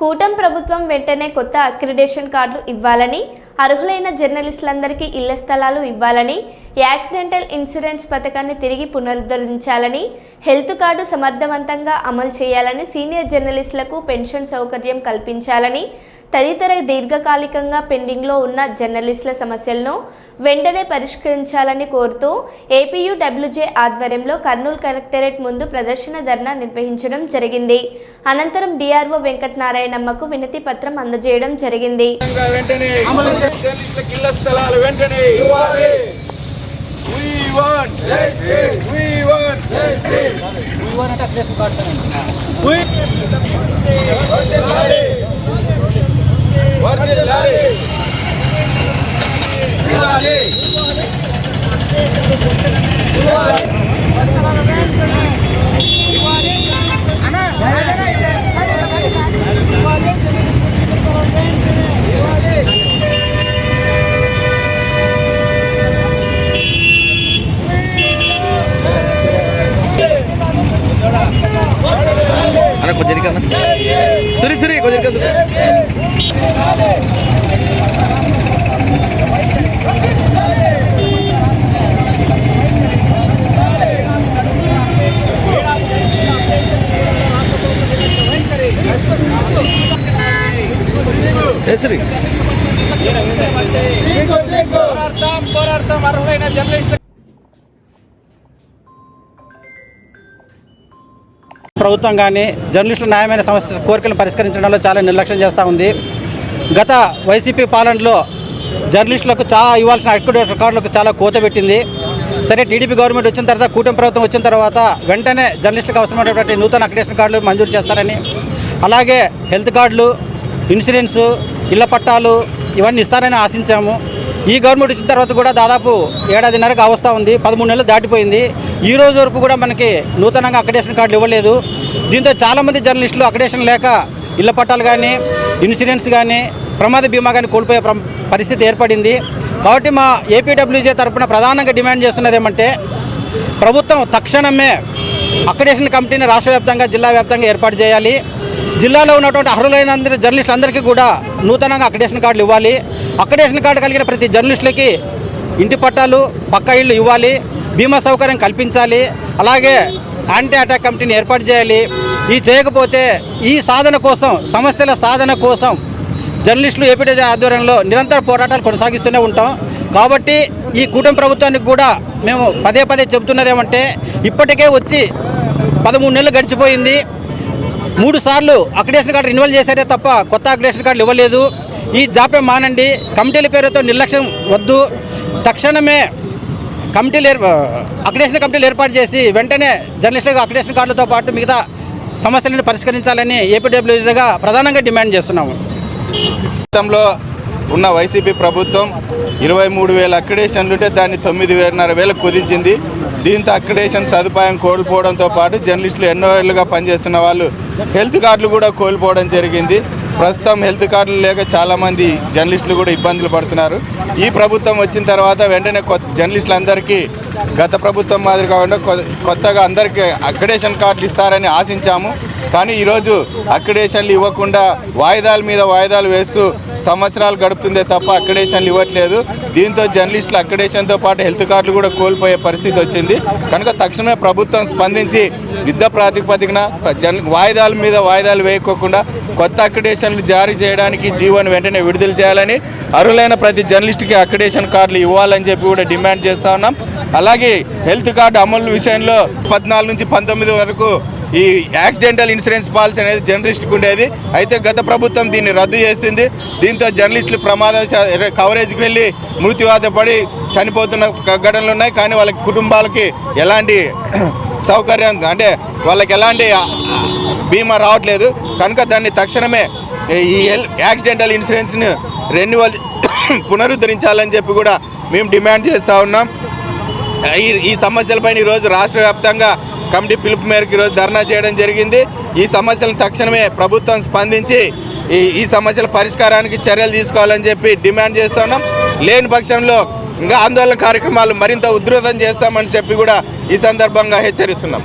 కూటం ప్రభుత్వం వెంటనే కొత్త అక్రిడేషన్ కార్డులు ఇవ్వాలని అర్హులైన జర్నలిస్టులందరికీ ఇళ్ళ స్థలాలు ఇవ్వాలని యాక్సిడెంటల్ ఇన్సూరెన్స్ పథకాన్ని తిరిగి పునరుద్ధరించాలని హెల్త్ కార్డు సమర్థవంతంగా అమలు చేయాలని సీనియర్ జర్నలిస్టులకు పెన్షన్ సౌకర్యం కల్పించాలని తదితర దీర్ఘకాలికంగా పెండింగ్లో ఉన్న జర్నలిస్టుల సమస్యలను వెంటనే పరిష్కరించాలని కోరుతూ ఏపీయూ డబ్ల్యూజే ఆధ్వర్యంలో కర్నూలు కలెక్టరేట్ ముందు ప్రదర్శన ధర్నా నిర్వహించడం జరిగింది. అనంతరం డిఆర్ఓ వెంకటనారాయణమ్మకు వినతి పత్రం అందజేయడం జరిగింది. We want. అన్న కొంచెం ఇరికన్నా సురి సురి కొంచెం ఇరికా సురి. ఏ సురి? పోరాడతాం పోరాడతాం అర్హులైన జర్నలిస్ట్ ప్రభుత్వం కానీ జర్నలిస్టుల న్యాయమైన సమస్య కోరికలను పరిష్కరించడంలో చాలా నిర్లక్ష్యం చేస్తూ ఉంది. గత వైసీపీ పాలనలో జర్నలిస్టులకు చాలా ఇవ్వాల్సిన అక్రిడేషన్ రికార్డులకు చాలా కోత పెట్టింది. సరే టీడీపీ గవర్నమెంట్ వచ్చిన తర్వాత కూటమి ప్రభుత్వం వచ్చిన తర్వాత వెంటనే జర్నలిస్టులకు అవసరమైనటువంటి నూతన అక్రిడేషన్ కార్డులు మంజూరు చేస్తారని. అలాగే హెల్త్ కార్డులు ఇన్సూరెన్సు ఇళ్ళ పట్టాలు ఇవన్నీ ఇస్తారని ఆశించాము. ఈ గవర్నమెంట్ వచ్చిన తర్వాత కూడా దాదాపు ఏడాదిన్నరకు అవస్థ ఉంది పదమూడు నెలలు దాటిపోయింది. ఈ రోజు వరకు కూడా మనకి నూతనంగా అక్రిడేషన్ కార్డులు ఇవ్వలేదు. దీంతో చాలామంది జర్నలిస్టులు అకడేషన్ లేక ఇళ్ళ పట్టాలు కానీ ఇన్సూరెన్స్ కానీ ప్రమాద బీమా కానీ కోల్పోయే ప్ర- పరిస్థితి ఏర్పడింది. కాబట్టి మా ఏపీడబ్ల్యూజే తరఫున ప్రధానంగా డిమాండ్ చేస్తున్నది ఏమంటే ప్రభుత్వం తక్షణమే అకడేషన్ కమిటీని రాష్ట్ర వ్యాప్తంగా జిల్లా వ్యాప్తంగా ఏర్పాటు చేయాలి. జిల్లాలో ఉన్నటువంటి అర్హులైన అందరి జర్నలిస్టులందరికీ కూడా నూతనంగా అక్రిడేషన్ కార్డులు ఇవ్వాలి. అక్రిడేషన్ కార్డు కలిగిన ప్రతి జర్నలిస్టులకి ఇంటి పట్టాలు పక్కా ఇళ్ళు ఇవ్వాలి. బీమా సౌకర్యం కల్పించాలి. అలాగే యాంటీ అటాక్ కమిటీని ఏర్పాటు చేయాలి. ఈ చేయకపోతే ఈ సాధన కోసం సమస్యల సాధన కోసం జర్నలిస్టులు ఏపీడీ ఆధ్వర్యంలో నిరంతర పోరాటాలు కొనసాగిస్తూనే ఉంటాం. కాబట్టి ఈ కూటమి ప్రభుత్వానికి కూడా మేము పదే పదే చెబుతున్నది ఏమంటే ఇప్పటికే వచ్చి పదమూడు నెలలు గడిచిపోయింది. మూడు సార్లు అక్రిడేషన్ కార్డు రెన్యువల్ చేశారే తప్ప కొత్త అక్రిడేషన్ కార్డులు ఇవ్వలేదు. ఈ జాప్యం మానండి. కమిటీల పేరుతో నిర్లక్ష్యం వద్దు. తక్షణమే కమిటీలు ఏర్ అక్రిడేషన్ కమిటీలు ఏర్పాటు చేసి వెంటనే జర్నలిస్టులకు అక్రిడేషన్ కార్డులతో పాటు మిగతా సమస్యలను పరిష్కరించాలని ఏపీడబ్ల్యూజీగా ప్రధానంగా డిమాండ్ చేస్తున్నాము. గతంలో ఉన్న వైసీపీ ప్రభుత్వం ఇరవై మూడు వేల అక్రిడేషన్లు ఉంటే దాన్ని తొమ్మిది వేలన్నర వేలకు కుదించింది. దీంతో అక్రిడేషన్ సదుపాయం కోల్పోవడంతో పాటు జర్నలిస్టులు ఎన్నో ఏళ్ళుగా పనిచేస్తున్న వాళ్ళు హెల్త్ కార్డులు కూడా కోల్పోవడం జరిగింది. ప్రస్తుతం హెల్త్ కార్డులు లేక చాలామంది జర్నలిస్టులు కూడా ఇబ్బందులు పడుతున్నారు. ఈ ప్రభుత్వం వచ్చిన తర్వాత వెంటనే కొత్త జర్నలిస్టులందరికీ గత ప్రభుత్వం మాదిరి కాకుండా కొత్తగా అందరికీ అక్రిడేషన్ కార్డులు ఇస్తారని ఆశించాము. కానీ ఈరోజు అక్రిడేషన్లు ఇవ్వకుండా వాయిదాల మీద వాయిదాలు వేస్తూ సంవత్సరాలు గడుపుతుందే తప్ప అక్రెడేషన్లు ఇవ్వట్లేదు. దీంతో జర్నలిస్టులు అక్రెడేషన్తో పాటు హెల్త్ కార్డులు కూడా కోల్పోయే పరిస్థితి వచ్చింది. కనుక తక్షణమే ప్రభుత్వం స్పందించి యుద్ధ ప్రాతిపదికన జన్ వాయిదాల మీద వాయిదాలు వేయకోకుండా కొత్త అక్రిడేషన్లు జారీ చేయడానికి జీవోని వెంటనే విడుదల చేయాలని అర్హులైన ప్రతి జర్నలిస్టుకి అక్రిడేషన్ కార్డులు ఇవ్వాలని చెప్పి కూడా డిమాండ్ చేస్తూ ఉన్నాం. అలాగే హెల్త్ కార్డు అమలు విషయంలో పద్నాలుగు నుంచి పంతొమ్మిది వరకు ఈ యాక్సిడెంటల్ ఇన్సూరెన్స్ పాలసీ అనేది జర్నలిస్ట్కి ఉండేది. అయితే గత ప్రభుత్వం దీన్ని రద్దు చేసింది. దీంతో జర్నలిస్టులు ప్రమాద కవరేజ్కి వెళ్ళి మృత్యువాత పడి చనిపోతున్న ఘటనలు ఉన్నాయి. కానీ వాళ్ళ కుటుంబాలకి ఎలాంటి సౌకర్యం అంటే వాళ్ళకి ఎలాంటి బీమా రావట్లేదు. కనుక దాన్ని తక్షణమే ఈ యాక్సిడెంటల్ ఇన్సూరెన్స్ని రెన్యువల్ పునరుద్ధరించాలని చెప్పి కూడా మేము డిమాండ్ చేస్తూ ఉన్నాం. ఈ ఈ సమస్యలపైన ఈరోజు రాష్ట్ర వ్యాప్తంగా కమిటీ పిలుపు మేరకు ఈరోజు ధర్నా చేయడం జరిగింది. ఈ సమస్యలను తక్షణమే ప్రభుత్వం స్పందించి ఈ ఈ సమస్యల పరిష్కారానికి చర్యలు తీసుకోవాలని చెప్పి డిమాండ్ చేస్తున్నాం లేని పక్షంలో ఇంకా ఆందోళన కార్యక్రమాలు మరింత ఉధృతం చేస్తామని చెప్పి కూడా ఈ సందర్భంగా హెచ్చరిస్తున్నాం.